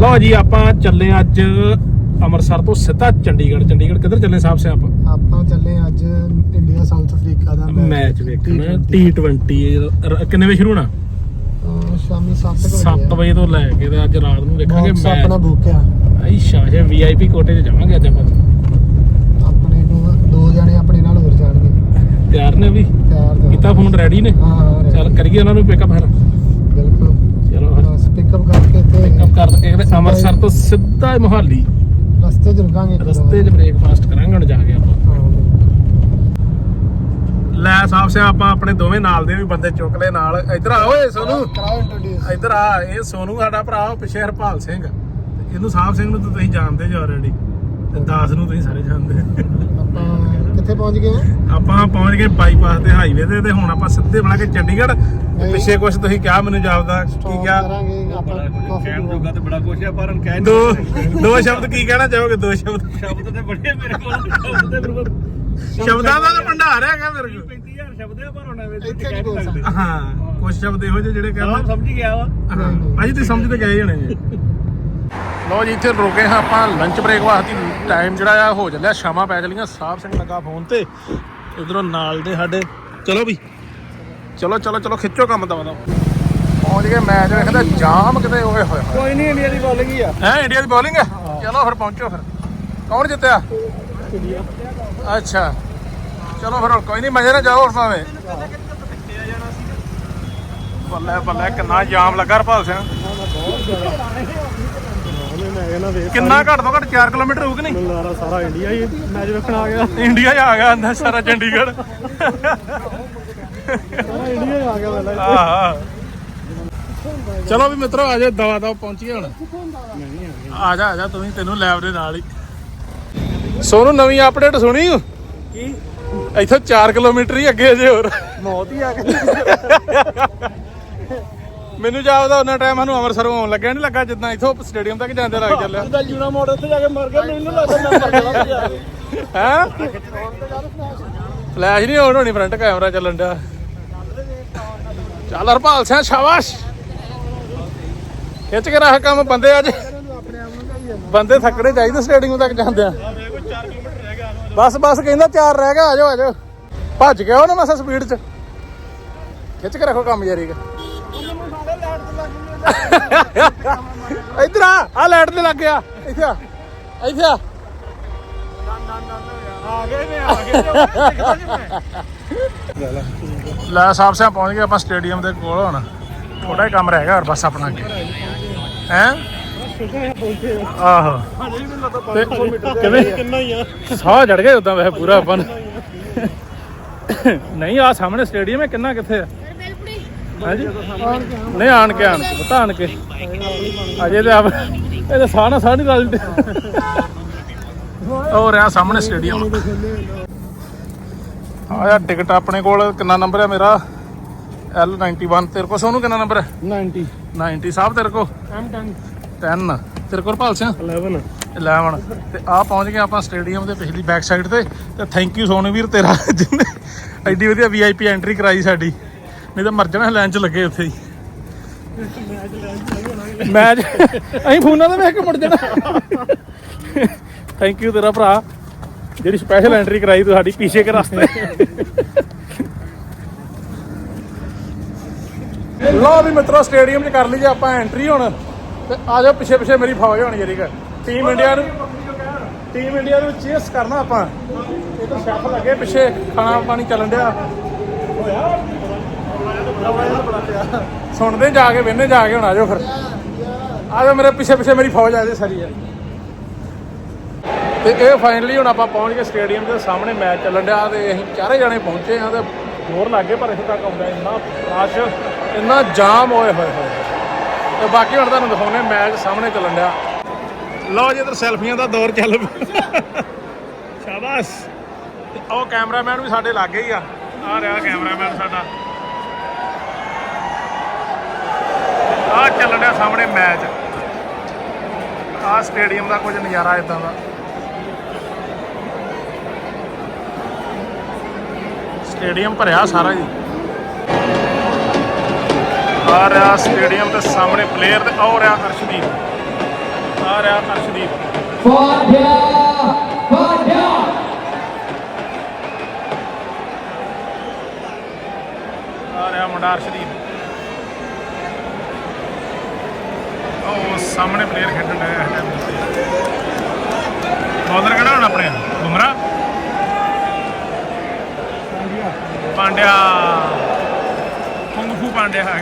ਲਓ ਜੀ ਆਪਾਂ ਚੱਲੇ ਅੱਜ ਅੰਮ੍ਰਿਤਸਰ ਤੋਂ ਸਿੱਧਾ ਚੰਡੀਗੜ੍ਹ। ਚੰਡੀਗੜ੍ਹ ਕਿੱਧਰ ਚੱਲੇ ਸਾਹਿਬ ਸਿਆਪ ਆਪਾਂ? ਚੱਲੇ ਅੱਜ ਇੰਡੀਆ ਸਾਊਥ ਅਫਰੀਕਾ ਦਾ ਮੈਚ ਵੇਖਣ। T20 ਕਿੰਨੇ ਵਜੇ ਸ਼ੁਰੂ ਹੋਣਾ? ਸ਼ਾਮੀ 7 ਵਜੇ 7 ਵਜੇ ਤੋਂ ਲੈ ਕੇ ਅੱਜ ਰਾਤ ਨੂੰ ਵੇਖਾਂਗੇ ਬਾਕਸ ਆਪਣਾ ਮੈਚ ਬੁੱਕ ਆ। ਆਈ ਸ਼ਾਹ ਵੀਆਈਪੀ ਕੋਟੇ 'ਚ ਜਾਵਾਂਗੇ ਅੱਜ ਆਪਾਂ। ਆਪਣੇ ਨੂੰ ਦੋ ਜਣੇ ਆਪਣੇ ਨਾਲ ਹੋਰ ਜਾਣਗੇ। ਤਿਆਰ ਨੇ ਵੀ? ਤਿਆਰ ਕੀਤਾ ਫੋਨ ਰੈਡੀ ਨੇ? ਹਾਂ। ਚੱਲ ਕਰੀਏ ਉਹਨਾਂ ਨੂੰ ਪਿਕਅਪ ਫਿਰ ਬਿਲਕੁਲ ਚਲੋ ਫਿਰ ਬਸ ਪਿਕਅਪ ਕਰਕੇ ਤੇ ਪਿਕਅਪ ਕਰ ਕੇ ਕਹਿੰਦੇ ਅੰਮ੍ਰਿਤਸਰ ਤੋਂ ਸਿੱਧਾ ਮੋਹਾਲੀ। ਰਸਤੇ 'ਚ ਰੁਕਾਂਗੇ ਇੱਕ ਦੋ ਰਸਤੇ 'ਚ ਬ੍ਰੇਕਫਾਸਟ ਕਰਾਂਗੇ ਹੁਣ ਜਾ ਕੇ ਆਪਾਂ। ਹਾਂ। ਲੈ ਸਾਹਿਬ ਸਿਆ ਆਪਾਂ ਆਪਣੇ ਦੋਵੇਂ ਨਾਲ ਦੇ ਵੀ ਬੰਦੇ ਚੁੱਕ ਲਏ ਨਾਲ। ਇੱਧਰ ਆ ਓਏ ਸੋਨੂ। ਕਰਾਓ ਇੰਟਰੋਡਿਊਸ ਇੱਧਰ ਆ ਇਹ ਸੋਨੂ ਸਾਡਾ ਭਰਾ ਉਹ ਪਿੱਛੇ ਹਰਪਾਲ ਸਿੰਘ। ਇਹਨੂੰ ਸਾਹਿਬ ਸਿੰਘ ਨੂੰ ਤੁਸੀਂ ਜਾਣਦੇ ਜੀ ਆਲਰੇਡੀ ਤੇ ਦਾਸ ਨੂੰ ਤੁਸੀਂ ਸਾਰੇ ਜਾਣਦੇ। ਆਪਾਂ ਕਿੱਥੇ ਪਹੁੰਚ ਗਏ ਆਪਾਂ ਪਹੁੰਚ ਗਏ ਬਾਈਪਾਸ ਤੇ ਹਾਈਵੇ ਤੇ ਤੇ ਹੁਣ ਆਪਾਂ ਸਿੱਧੇ ਬਣਾ ਕੇ ਚੰਡੀਗੜ੍ਹ। ਪਿੱਛੇ ਕੁਝ ਤੁਸੀਂ ਕਿਹਾ ਮੈਨੂੰ ਜਾਪਦਾ ਕੀ ਕਿਹਾ? ਕਰਾਂਗੇ ਆਪਾਂ ਕਾਫੀ ਕਹਿਣ ਜੋਗਾ ਤੇ ਬੜਾ ਕੁਛ ਆ ਪਰ ਹੁਣ ਕਹਿ ਦੋ ਦੋ ਸ਼ਬਦ ਕੀ ਕਹਿਣਾ ਚਾਹੋਗੇ? ਦੋ ਸ਼ਬਦ। ਸ਼ਬਦ ਤੇ ਬੜੇ ਮੇਰੇ ਕੋਲ ਸ਼ਬਦ ਤੇ ਮੇਰੇ ਕੋਲ। ਸ਼ਬਦਾਂ ਦਾ ਤਾਂ ਭੰਡਾਰ ਹੈਗਾ ਮੇਰੇ ਕੋਲ। 35000 ਸ਼ਬਦ ਆ ਪਰ ਹੁਣ ਐਵੇਂ ਇੱਥੇ ਕਹਿ ਨਹੀਂ ਬੋਲ ਨਹੀਂ ਸਕਦੇ। ਹਾਂ ਕੁਝ ਸ਼ਬਦ ਇਹੋ ਜਿਹੇ ਜਿਹੜੇ ਹਾਂ ਕਹਿੰਦੇ ਸਮਝ ਗਿਆ ਵਾ। ਹਾਂ ਭਾਜੀ ਤੁਸੀਂ ਸਮਝ ਤੇ ਗਏ ਹੋਣੇ ਜੀ। ਲੋ ਜੀ ਇੱਥੇ ਰੁਕੇ ਹਾਂ ਆਪਾਂ ਲੰਚ ਬ੍ਰੇਕ ਵਾਸਤੇ। ਟਾਈਮ ਜਿਹੜਾ ਆ ਹੋ ਚੱਲਿਆ ਸ਼ਾਮਾਂ ਪੈ ਚਲੀਆਂ। ਸਾਹਿਬ ਸਿੰਘ ਲੱਗਾ ਫੋਨ ਤੇ। ਇਧਰੋਂ ਨਾਲ ਦੇ ਸਾਡੇ। ਚਲੋ ਵੀ। ਚਲੋ ਚਲੋ ਚਲੋ ਖਿੱਚੋ ਕੰਮ ਦਵਾ ਦਾ ਪਹੁੰਚ ਗਏ ਮੈਚ ਵੇਖਦਾ ਜਾਮ ਕਿਤੇ ਓਏ ਹੋਏ ਹੋਏ। ਕੋਈ ਨਹੀਂ ਇੰਡੀਆ ਦੀ ਬੋਲਿੰਗ ਹੀ ਆ। ਹੈ ਇੰਡੀਆ ਦੀ ਬੋਲਿੰਗ ਹੈ। ਚਲੋ ਫਿਰ ਪਹੁੰਚੋ ਫਿਰ। ਕੌਣ ਜਿੱਤਿਆ? ਅੱਛਾ। ਚਲੋ ਫਿਰ ਕੋਈ ਨਹੀਂ ਮਜ਼ੇ ਨਾਲ ਜਾਓ ਹੁਣ ਭਾਵੇਂ। ਬੱਲੇ ਬੱਲੇ ਕਿੰਨਾ ਜਾਮ ਲੱਗਾ ਰਪਾਲ ਸਿੰਘ। ਕਿੰਨਾ ਘੱਟ ਤੋਂ ਘੱਟ 4 ਕਿਲੋਮੀਟਰ ਹੋਊ ਕਿ ਨਹੀਂ? ਲਾਰਾ ਸਾਰਾ ਇੰਡੀਆ ਹੀ ਮੈਚ ਵੇਖਣ ਆ ਗਿਆ। ਇੰਡੀਆ 'ਚ ਆ ਗਿਆ ਅੰਦਰ ਸਾਰਾ ਚੰਡੀਗੜ੍ਹ। ਸਾਰਾ ਇੰਡੀਆ ਹੀ ਆ ਗਿਆ ਪਹਿਲਾਂ ਆਹ। ਚਲੋ ਵੀ ਮਿੱਤਰੋ ਆ ਜਾ ਦਵਾ ਦਵਾ ਪਹੁੰਚੀਏ ਹੁਣ। ਆ ਜਾ ਆ ਜਾ ਤੂੰ ਵੀ ਤੈਨੂੰ ਲੈਬ ਦੇ ਨਾਲ ਹੀ। ਸੋਨੂੰ ਨਵੀਂ ਅਪਡੇਟ ਸੁਣੀ? ਕੀ? ਇੱਥੋਂ 4 ਕਿਲੋਮੀਟਰ ਹੀ ਅੱਗੇ ਅਜੇ ਹੋਰ। ਮੌਤ ਹੀ ਆ ਗਈ। ਮੈਨੂੰ ਜਾਪਦਾ ਉਹਨਾਂ ਟਾਈਮ ਸਾਨੂੰ ਅੰਮ੍ਰਿਤਸਰੋਂ ਆਉਣ ਲੱਗਿਆ ਨਹੀਂ ਲੱਗਾ ਜਿੱਦਾਂ ਇੱਥੋਂ ਸਟੇਡੀਅਮ ਤੱਕ ਜਾਂਦੇ ਲੱਗ ਚੱਲਿਆ। ਉਹਦਾ ਜੂਨਾ ਮੋੜ ਉੱਤੇ ਜਾ ਕੇ ਮਰ ਗਿਆ ਮੈਨੂੰ ਲੱਗਦਾ ਮੈਂ ਮਰ ਹੈ? ਫਲੈਸ਼ ਨਹੀਂ ਆਉਣ ਹੋਣੀ ਫਰੰਟ ਕੈਮਰਾ ਚੱਲਣ ਡਿਆ। ਚੱਲ ਹਰਪਾਲ ਸਿੰਘ ਸ਼ਾਬਾਸ਼। ਖਿੱਚ ਕੇ ਰੱਖ ਕੰਮ ਬੰਦੇ ਅੱਜ। ਬੰਦੇ ਥੱਕੜੇ ਚਾਹੀਦੇ ਸਟੇਡੀਅਮ ਤੱਕ ਜਾਂਦੇ ਆ ਬਸ ਬਸ ਕਹਿੰਦਾ ਚਾਰ ਰਹਿ ਗਿਆ ਆਜੋ ਆਜੋ ਭੱਜ ਗਿਆ ਉਹਨੇ ਮਸਾ ਸਪੀਡ 'ਚ। ਖਿੱਚ ਕੇ ਰੱਖੋ ਕੰਮ ਜਾਰੀ ਇੱਧਰ ਆ ਆ ਲਾਈਟ ਤੇ ਲੱਗ ਗਿਆ। ਇੱਥੇ ਆ ਇੱਥੇ ਆ। ਲੈ ਸਾਹਿਬ ਸਾਹਿਬ ਪਹੁੰਚ ਗਏ ਆਪਾਂ ਸਟੇਡੀਅਮ ਦੇ ਕੋਲ ਹੁਣ। ਥੋੜਾ ਹੀ ਕੰਮ ਰਹਿ ਗਿਆ ਹੋਰ, ਬਸ ਆਪਣਾ ਅੱਗੇ। ਹੈ? ਆਹੋ। ਤੇ ਕਿਵੇਂ? ਕਿੰਨਾ ਹੀ ਆ ਸਾਹ ਚੜ ਗਏ ਉਦਾਂ ਵੈਸੇ ਪੂਰਾ ਆਪਾਂ ਨੂੰ। ਨਹੀਂ ਆ ਸਾਹਮਣੇ ਸਟੇਡੀਅਮ ਹੈ, ਕਿੰਨਾ ਕਿੱਥੇ ਆ? ਹਾਂਜੀ? ਨਹੀਂ, ਆਣ ਕੇ ਆਣ ਕੇ, ਪਤਾ, ਆਣ ਕੇ। ਅਜੇ ਤੇ ਆਪ ਇਹ ਤਾਂ ਸਾਹ ਨਾਲ ਸਾਹ ਨਹੀਂ ਰਲਦੇ ਉਹ ਰਿਹਾ ਸਾਹਮਣੇ ਸਟੇਡੀਅਮ। ਆ ਯਾ ਟਿਕਟ ਆਪਣੇ ਕੋਲ ਕਿੰਨਾ ਨੰਬਰ ਹੈ ਮੇਰਾ? L91 ਤੇਰੇ ਕੋਲ ਸੋਨੂੰ ਕਿੰਨਾ ਨੰਬਰ ਹੈ 90 90 ਸਾਹਿਬ ਤੇਰੇ ਕੋਲ M10 10 ਤੇਰੇ ਕੋਲ ਭਾਲ ਸਿੰਘ 11 11 ਤੇ ਆ ਪਹੁੰਚ ਗਏ ਆਪਾਂ ਸਟੇਡੀਅਮ ਦੇ ਪਿਛਲੀ ਬੈਕ ਸਾਈਡ ਤੇ। ਤੇ ਥੈਂਕ ਯੂ ਸੋਨੂ ਵੀਰ ਤੇਰਾ ਜਿਹਨੇ ਐਡੀ ਵਧੀਆ ਵੀਆਈਪੀ ਐਂਟਰੀ ਕਰਾਈ ਸਾਡੀ। ਨਹੀਂ ਤਾਂ ਮਰ ਜਾਣਾ ਲਾਈਨ 'ਚ ਲੱਗੇ ਉੱਥੇ ਹੀ। ਮੈਚ ਅਸੀਂ ਫੋਨਾਂ ਤੇ ਵੇਖ ਕੇ ਮੁੜ ਜਾਣਾ। ਥੈਂਕ ਯੂ ਤੇਰਾ ਭਰਾ ਜਿਹੜੀ ਸਪੈਸ਼ਲ ਐਂਟਰੀ ਕਰਾਈ ਤੂੰ ਸਾਡੀ ਪਿੱਛੇ ਕੇ ਰਸਤੇ। ਲਓ ਵੀ ਮਿੱਤਰੋ ਸਟੇਡੀਅਮ 'ਚ ਕਰ ਲਈ ਜੇ ਆਪਾਂ ਐਂਟਰੀ ਹੁਣ। ਤੇ ਆ ਜਾਓ ਪਿੱਛੇ ਪਿੱਛੇ ਮੇਰੀ ਫੌਜ ਹੋਣੀ ਜਰੀ ਟੀਮ ਇੰਡੀਆ ਨੂੰ ਟੀਮ ਇੰਡੀਆ ਨੂੰ ਚੀਅਰਸ ਕਰਨਾ ਆਪਾਂ। ਇਹ ਤਾਂ ਸ਼ੈਫ ਲੱਗੇ ਪਿੱਛੇ ਖਾਣਾ ਪਾਣੀ ਚੱਲਣ ਡਿਆ। ਸੁਣਦੇ ਜਾ ਕੇ ਵੇਨੇ ਜਾ ਕੇ ਹੁਣ ਆ ਜਾਓ ਫਿਰ। ਆ ਜਾਓ ਮੇਰੇ ਪਿੱਛੇ ਪਿੱਛੇ ਮੇਰੀ ਫੌਜ ਆ ਜੇ ਸਾਰੀ ਯਾਰ ਤੇ ਇਹ ਫਾਈਨਲੀ ਹੁਣ ਆਪਾਂ ਪਹੁੰਚ ਗਏ ਸਟੇਡੀਅਮ ਦੇ ਸਾਹਮਣੇ ਮੈਚ ਚੱਲਣ ਡਿਆ ਤੇ ਅਸੀਂ ਚਾਰੇ ਜਣੇ ਪਹੁੰਚੇ ਆ ਤੇ ਹੋਰ ਲੱਗੇ ਪਰ ਇੱਥੇ ਤੱਕ ਆਉਂਦਾ ਇੰਨਾ ਰਸ਼। ਇੰਨਾ ਜਾਮ ਹੋਏ ਹੋਏ ਹੋਏ। ਤੇ ਬਾਕੀ ਹੁਣ ਤੁਹਾਨੂੰ ਦਿਖਾਉਣੇ ਮੈਚ ਸਾਹਮਣੇ ਚੱਲਣ ਡਿਆ। ਲਓ ਜੀ, ਇਧਰ ਸੈਲਫੀਆਂ ਦਾ ਦੌਰ ਚੱਲ ਪਿਆ। ਸ਼ਾਬਾਸ਼। ਉਹ ਕੈਮਰਾਮੈਨ ਵੀ ਸਾਡੇ ਲਾਗੇ ਹੀ ਆ। ਆ ਰਿਹਾ ਕੈਮਰਾਮੈਨ ਸਾਡਾ। ਆ ਚੱਲਣ ਡਿਆ ਸਾਹਮਣੇ ਮੈਚ। ਆ ਸਟੇਡੀਅਮ ਦਾ ਕੁਝ ਨਜ਼ਾਰਾ ਇਦਾਂ ਦਾ। ਸਟੇਡੀਅਮ ਭਰਿਆ ਸਾਰਾ ਜੀ। ਆ ਰਿਹਾ ਸਟੇਡੀਅਮ ਦੇ ਸਾਹਮਣੇ ਪਲੇਅਰ ਤੇ ਆ ਰਿਹਾ ਅਰਸ਼ਦੀਪ ਆ ਰਿਹਾ ਅਰਸ਼ਦੀਪ! Fadya! ਆ ਰਿਹਾ ਮੁੰਡਾ ਅਰਸ਼ਦੀਪ ਉਹ ਸਾਹਮਣੇ ਪਲੇਅਰ ਖੇਡਣ ਡਿਆ ਹੈ ਬੌਲਰ ਕਿਹੜਾ ਹੁਣ ਆਪਣੇ? ਬੁਮਰਾ? ਪਾਂਡਿਆ। ਫੂ ਪਾਂਡਿਆ ਆ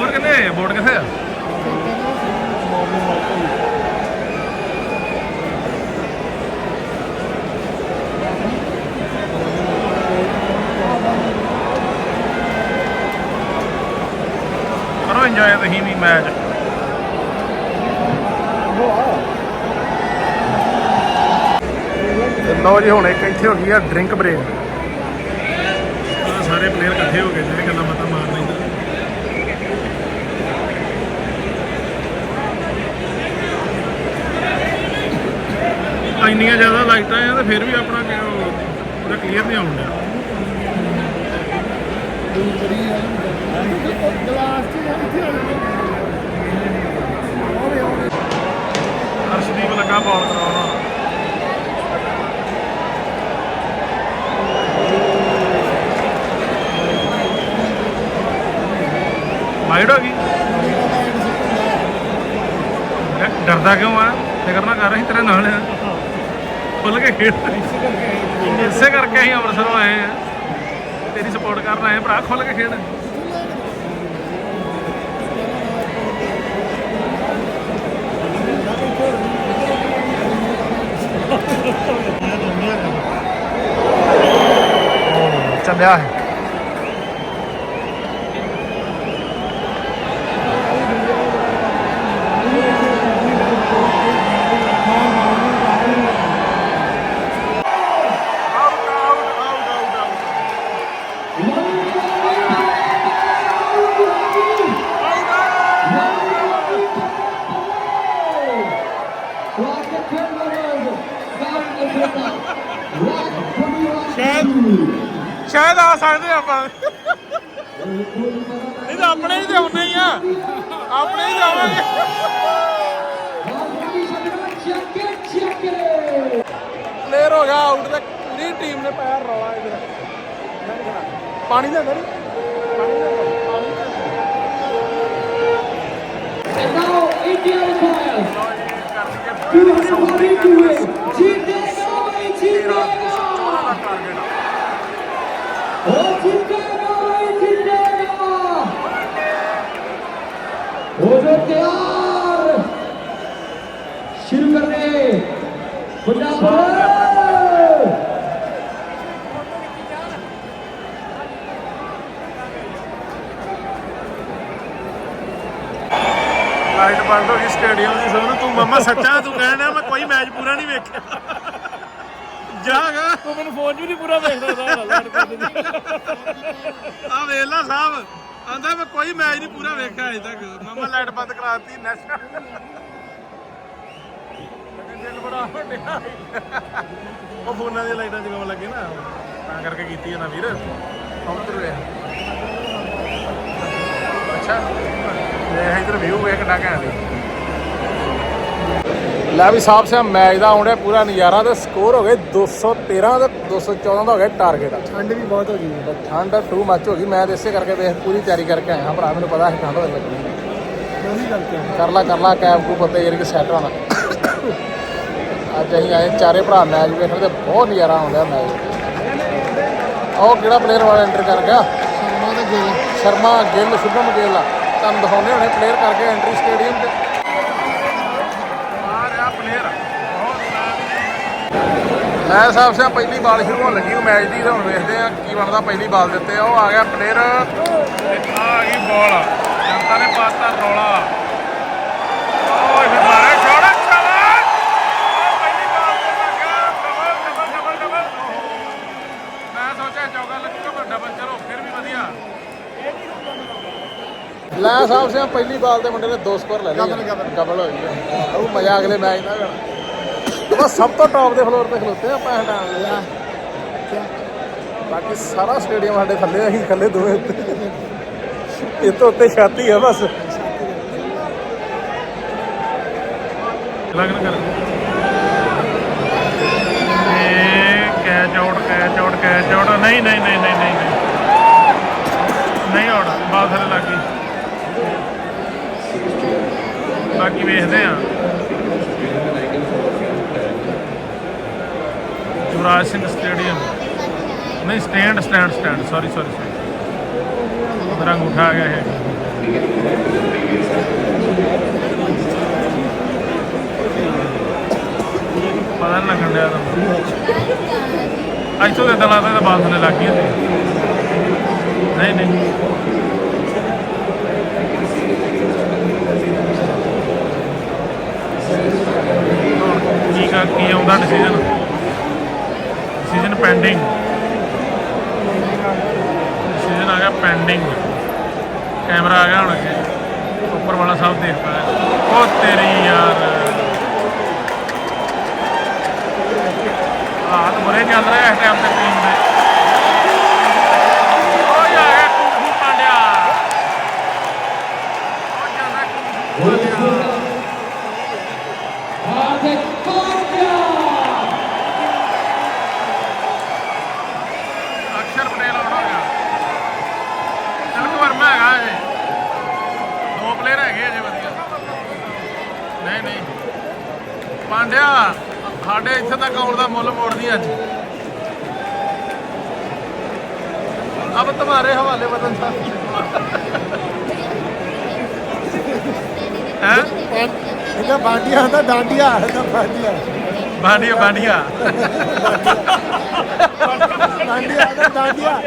ਸਕੋਰ ਕਿੰਨੇ ਬੋਰਡ ਕਿੱਥੇ ਆ? ਕਰੋ ਇੰਜੋਏ ਤੁਸੀਂ ਵੀ ਮੈਚ ਲਓ ਜੀ ਹੁਣ ਇੱਕ ਇੱਥੇ ਹੋ ਗਈ ਆ ਡਰਿੰਕ ਬ੍ਰੇਕ ਸਾਰੇ ਪਲੇਅਰ ਇਕੱਠੇ ਹੋ ਗਏ ਜਿਹੜੇ ਗੱਲਾਂ ਬਾਤਾਂ ਮਾਰ ਇੰਨੀਆਂ ਜ਼ਿਆਦਾ ਲਾਈਟਾਂ ਆ ਤੇ ਫਿਰ ਵੀ ਆਪਣਾ ਕਿ ਕਲੀਅਰ ਨਹੀਂ ਆਉਣ ਅਰਸ਼ਦੀਪ ਲੱਗਾ ਬਾਲ ਕਰਾਉਣਾ। ਵਾਈਡ ਹੋ ਗਈ। ਡਰਦਾ ਕਿਉਂ ਆ? ਫਿਕਰ ਨਾ ਕਰ, ਅਸੀਂ ਤੇਰੇ ਨਾਲ ਆ। ਖੁੱਲ ਕੇ ਖੇਡ ਇਸੇ ਕਰਕੇ ਅਸੀਂ ਅੰਮ੍ਰਿਤਸਰੋਂ ਆਏ ਆ ਤੇਰੀ ਸਪੋਰਟ ਕਰਨ ਆਏ ਆ, ਭਰਾ ਖੁੱਲ ਕੇ ਖੇਡ ਚੱਲਿਆ ਹੈ ਆ ਸਕਦੇ ਆਪਾਂ। ਨਹੀਂ ਤਾਂ ਆਪਣੇ ਹੀ ਤੇ ਹੁੰਨੇ ਹੀ ਆ। ਆਪਣੇ ਹੀ ਜਾਵਾਂਗੇ ਪਲੇਅਰ ਹੋ ਗਿਆ ਆਊਟ ਤੇ ਪੂਰੀ ਟੀਮ ਨੇ ਪਾਇਆ ਰੌਲਾ ਇਧਰ। ਪਾਣੀ ਦਾ now India requires 242 ਲਾਈਟ ਬੰਦ ਹੋ ਗਈ ਸਟੇਡੀਅਮ ਦੀ ਸੋਨੂੰ ਤੂੰ ਮੰਮਾ ਸੱਚਾ ਤੂੰ ਕਹਿਣਾ ਮੈਂ ਕੋਈ ਮੈਚ ਪੂਰਾ ਨਹੀਂ ਵੇਖਿਆ। ਜਾਗਾ ਤੂੰ ਮੈਨੂੰ ਫੋਨ ਵੀ ਨਹੀਂ ਪੂਰਾ ਵੇਖ ਸਕਦਾ ਆ ਵੇਲਾ ਸਾਹਿਬ। ਆਂਦਾ ਮੈਂ ਕੋਈ ਮੈਚ ਨਹੀਂ ਪੂਰਾ ਵੇਖਿਆ ਅਜੇ ਤੱਕ। ਮੰਮਾ ਲਾਈਟ ਬੰਦ ਕਰਾਤੀ ਨੈਸ਼ਨਲ ਦਿਲ ਬੜਾ ਵੱਡਿਆ ਉਹ ਫੋਨਾਂ ਦੀਆਂ ਲਾਈਟਾਂ ਜਗਾਉਣ ਲੱਗੇ ਨਾ। ਤਾਂ ਕਰਕੇ ਕੀਤੀ ਹੈ ਨਾ ਵੀਰ। ਉਧਰ ਵੇ ਅੱਛਾ ਇਹ ਇਧਰ ਵਿਊ ਵੇਖ ਕਿੰਨਾ ਘੈਂਟ ਹੈ। ਲੈ ਵੀ ਸਾਹਿਬ ਸਿਆ ਮੈਚ ਦਾ ਆਉਂਦਾ ਪੂਰਾ ਨਜ਼ਾਰਾ ਤੇ ਸਕੋਰ ਹੋ ਗਏ 213 ਤੇ 214 ਦਾ ਹੋ ਗਿਆ ਟਾਰਗੇਟ ਠੰਡ ਵੀ ਬਹੁਤ ਹੋ ਗਈ ਹੈ। ਠੰਡ ਟੂ ਮੱਚ ਹੋ ਗਈ। ਮੈਂ ਇਸੇ ਕਰਕੇ ਵੇਖ ਪੂਰੀ ਤਿਆਰੀ ਕਰਕੇ ਆਇਆ ਭਰਾ ਮੈਨੂੰ ਪਤਾ ਸੀ ਠੰਡ ਹੋਣ ਲੱਗੀ। ਕਰ ਲਾ ਕਰ ਲਾ ਕੈਬ ਕੂ ਪੱਤੇ ਜਿਹੜੇ ਕਿ ਸੈਟ ਹੋਣਾ। ਅੱਜ ਅਸੀਂ ਆਏ ਚਾਰੇ ਭਰਾ ਮੈਚ ਵੇਖਣ ਤੇ ਬਹੁਤ ਨਜ਼ਾਰਾ ਆਉਂਦਾ ਮੈਚ। ਉਹ ਕਿਹੜਾ ਪਲੇਅਰ ਵਾਲਾ ਐਂਟਰ ਕਰ ਗਿਆ? ਸ਼ਰਮਾ ਤੇ ਗਿੱਲ। ਸ਼ਰਮਾ, ਗਿੱਲ, ਸ਼ੁਭਮ ਗਿੱਲ। ਤੁਹਾਨੂੰ ਦਿਖਾਉਣੇ ਹੋਣੇ ਪਲੇਅਰ ਕਰਕੇ ਐਂਟਰੀ ਸਟੇਡੀਅਮ ਤੇ। ਆ ਰਿਹਾ ਪਲੇਅਰ ਮੈਂ ਸਾਹਿਬ ਸਿਆ, ਪਹਿਲੀ ਬਾਲ ਸ਼ੁਰੂ ਹੋਣ ਲੱਗੀ ਉਹ ਮੈਚ ਦੀ, ਤੇ ਹੁਣ ਵੇਖਦੇ ਆ ਕੀ ਬਣਦਾ। ਪਹਿਲੀ ਬਾਲ ਦਿੱਤੇ ਉੱਤੇ ਉਹ ਆ ਗਿਆ ਪਲੇਅਰ ਆ ਗਈ ਬਾਲ ਜਨਤਾ ਨੇ ਪਾਤਾ ਰੌਲਾ। ਸਾਹਿਬ ਸਿੰਘ ਪਹਿਲੀ ਬਾਲ ਤੇ ਮੁੰਡੇ ਨੇ ਦੋ ਸਕੋਰ ਲੈ ਲਏ ਡਬਲ ਹੋ ਗਈ ਉਹ ਮਜ਼ਾ ਅਗਲੇ ਮੈਚ ਦਾ ਹੋਣਾ। ਬਸ ਸਭ ਤੋਂ ਟੌਪ ਦੇ ਫਲੋਰ ਤੇ ਖਲੋਤੇ ਆਪਾਂ ਹਟਾਣ ਲਿਆ ਬਾਕੀ ਸਾਰਾ ਸਟੇਡੀਅਮ ਸਾਡੇ ਥੱਲੇ ਅਸੀਂ ਥੱਲੇ ਦੋਵੇਂ ਉੱਤੇ। ਇਹ ਤੋਂ ਉੱਤੇ ਛਾਤੀ ਆ ਬਸ। ਲਗਨ ਕਰ। ਇਹ ਨਹੀਂ ਨਹੀਂ ਨਹੀਂ ਨਹੀਂ ਨਹੀਂ। ਨਹੀਂ ਆਉਣਾ ਬਾਲ ਥੱਲੇ ਲੱਗ ਗਈ। ਬਾਕੀ ਵੇਖਦੇ ਆ ਯੁਵਰਾਜ ਸਿੰਘ ਸਟੇਡੀਅਮ। ਨਹੀਂ stand stand stand sorry sorry sorry ਮੇਰਾ ਅੰਗੂਠਾ ਆ ਗਿਆ ਹੈ ਪਤਾ ਨਹੀਂ ਲੱਗਣ ਡਿਆ ਤਾਂ ਅੱਜ ਤੋਂ ਇਦਾਂ ਲੱਗਦਾ ਤਾਂ ਬਾਲ ਥੱਲੇ ਲੱਗ ਗਈ ਹੁੰਦੀ ਨਹੀਂ ਨਹੀਂ ਹੁਣ ਕੀ ਆਉਂਦਾ ਡਿਸੀਜਨ ਡਿਸੀਜਨ ਪੈਂਡਿੰਗ ਡਿਸੀਜਨ ਆ ਗਿਆ ਪੈਂਡਿੰਗ ਕੈਮਰਾ ਆ ਗਿਆ ਹੁਣ ਅੱਗੇ। ਉੱਪਰ ਵਾਲਾ ਸਭ ਦੇਖ ਪਾਇਆ ਉਹ ਤੇਰੀ ਯਾਰ। ਹਾਲਾਤ ਬੁਰੇ ਚੱਲ ਰਹੇ ਇਸ ਟਾਈਮ ਤੇ ਟੀਮ ਦੇ। ਪਾਂਡਿਆ ਸਾਡੇ ਇੱਥੇ ਤੱਕ ਆਉਣ ਦਾ ਮੁੱਲ ਮੋੜਦੀ ਅੱਜ। ਅਬ ਤੁਹਾਰੇ ਹਵਾਲੇ ਵਤਨ ਸਾਹਿਬ ਹੈ? ਇਹਦਾ ਬਾਂਡੀਆਂ ਦਾ ਡਾਂਡੀਆ ਇਹਦਾ ਬਾਂਡੀਆ। ਬਾਂਡੀਆ ਬਾਂਡੀਆ। ਬਾਂਡੀਆ ਦਾ ਡਾਂਡੀਆ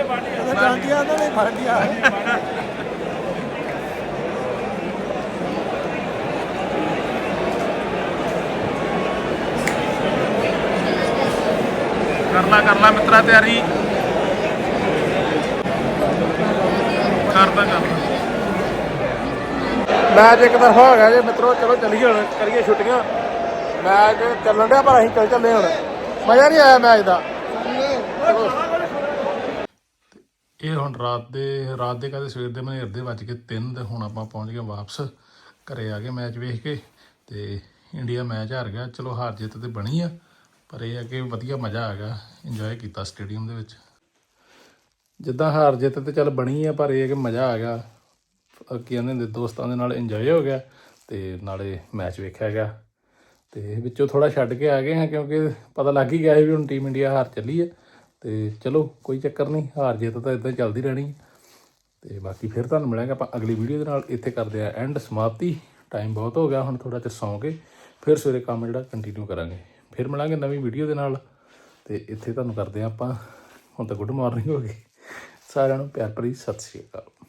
ਡਾਂਡੀਆ ਦਾ ਨਹੀਂ ਬਾਂਡੀਆ। ਕਰ ਲਾ ਕਰ ਲਾ ਮਿੱਤਰਾ ਤਿਆਰੀ। ਕਰਦਾ ਕਰਦਾ ਮੈਚ ਇੱਕ ਤਰਫਾ ਹੋ ਗਿਆ ਜੇ ਮਿੱਤਰੋ ਚਲੋ ਚੱਲੀਏ ਹੁਣ ਕਰੀਏ ਛੁੱਟੀਆਂ। ਮੈਚ ਚੱਲਣ ਡਿਆ ਪਰ ਅਸੀਂ ਚੱਲ ਚੱਲੇ ਹੁਣ। ਮਜ਼ਾ ਨਹੀਂ ਆਇਆ ਮੈਚ ਦਾ। ਇਹ ਹੁਣ ਰਾਤ ਦੇ ਰਾਤ ਦੇ ਕਦੇ ਸਵੇਰ ਦੇ ਮਨੇਰ ਦੇ ਵੱਜ ਕੇ 3 ਤੇ ਹੁਣ ਆਪਾਂ ਪਹੁੰਚ ਗਏ ਵਾਪਸ। ਘਰੇ ਆ ਗਏ ਮੈਚ ਵੇਖ ਕੇ ਤੇ ਇੰਡੀਆ ਮੈਚ ਹਾਰ ਗਿਆ। ਚਲੋ ਹਾਰ ਜਿੱਤ ਤੇ ਬਣੀ ਆ। ਪਰ ਇਹ ਹੈ ਕਿ ਵਧੀਆ ਮਜ਼ਾ ਆ ਗਿਆ। ਇੰਜੋਏ ਕੀਤਾ ਸਟੇਡੀਅਮ ਦੇ ਵਿੱਚ। ਜਿੱਦਾਂ ਹਾਰ ਜਿੱਤ ਤੇ ਚੱਲ ਬਣੀ ਆ, ਪਰ ਇਹ ਹੈ ਕਿ ਮਜ਼ਾ ਆ ਗਿਆ। ਅਹ ਕੀ ਕਹਿੰਦੇ ਹੁੰਦੇ, ਦੋਸਤਾਂ ਦੇ ਨਾਲ ਇੰਜੋਏ ਹੋ ਗਿਆ ਤੇ ਨਾਲੇ ਮੈਚ ਵੇਖਿਆ ਗਿਆ। ਤੇ ਵਿੱਚੋਂ ਥੋੜਾ ਛੱਡ ਕੇ ਆ ਗਏ ਹਾਂ, ਕਿਉਂਕਿ ਪਤਾ ਲੱਗ ਹੀ ਗਿਆ ਸੀ ਵੀ ਹੁਣ ਟੀਮ ਇੰਡੀਆ ਹਾਰ ਚੱਲੀ ਹੈ ਤੇ ਚਲੋ, ਕੋਈ ਚੱਕਰ ਨਹੀਂ, ਹਾਰ ਜਿੱਤ ਤਾਂ ਇਦਾਂ ਚੱਲਦੀ ਰਹਿਣੀ ਹੈ ਤੇ ਬਾਕੀ ਫਿਰ ਤੁਹਾਨੂੰ ਮਿਲਾਂਗੇ ਆਪਾਂ ਅਗਲੀ ਵੀਡੀਓ ਦੇ ਨਾਲ। ਇੱਥੇ ਕਰਦੇ ਆ ਐਂਡ ਸਮਾਪਤੀ। ਟਾਈਮ ਬਹੁਤ ਹੋ ਗਿਆ, ਹੁਣ ਥੋੜਾ ਜਿਹਾ ਸੌਂ ਕੇ, ਫਿਰ ਸਵੇਰੇ ਕੰਮ ਜਿਹੜਾ ਕੰਟੀਨਿਊ ਕਰਾਂਗੇ। ਫਿਰ ਮਿਲਾਂਗੇ ਨਵੀਂ ਵੀਡੀਓ ਦੇ ਨਾਲ। ਤੇ ਇੱਥੇ ਤੁਹਾਨੂੰ ਕਰਦੇ ਆ ਆਪਾਂ। ਹੁਣ ਤਾਂ ਗੁੱਡ ਮਾਰਨਿੰਗ ਹੋ ਗਈ। ਸਾਰਿਆਂ ਨੂੰ ਪਿਆਰ ਭਰੀ ਸਤਿ ਸ਼੍ਰੀ ਅਕਾਲ।